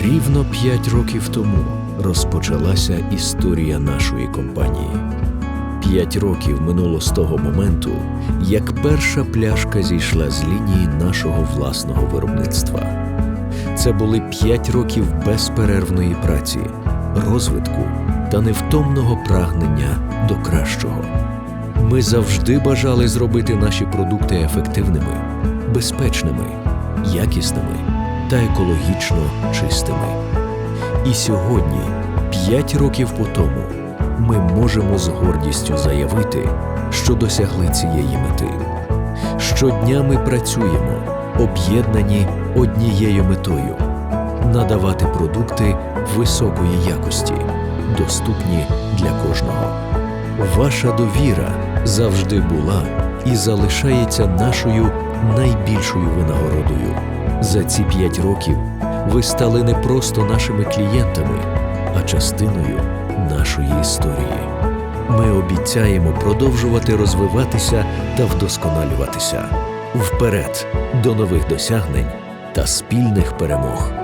Рівно п'ять років тому розпочалася історія нашої компанії. П'ять років минуло з того моменту, як перша пляшка зійшла з лінії нашого власного виробництва. Це були п'ять років безперервної праці, розвитку та невтомного прагнення до кращого. Ми завжди бажали зробити наші продукти ефективними, безпечними, якісними та екологічно чистими. І сьогодні, п'ять років по тому, ми можемо з гордістю заявити, що досягли цієї мети. Щодня ми працюємо, об'єднані однією метою надавати продукти високої якості, доступні для кожного. Ваша довіра завжди була і залишається нашою найбільшою винагородою. За ці п'ять років ви стали не просто нашими клієнтами, а частиною нашої історії. Ми обіцяємо продовжувати розвиватися та вдосконалюватися. Вперед до нових досягнень та спільних перемог.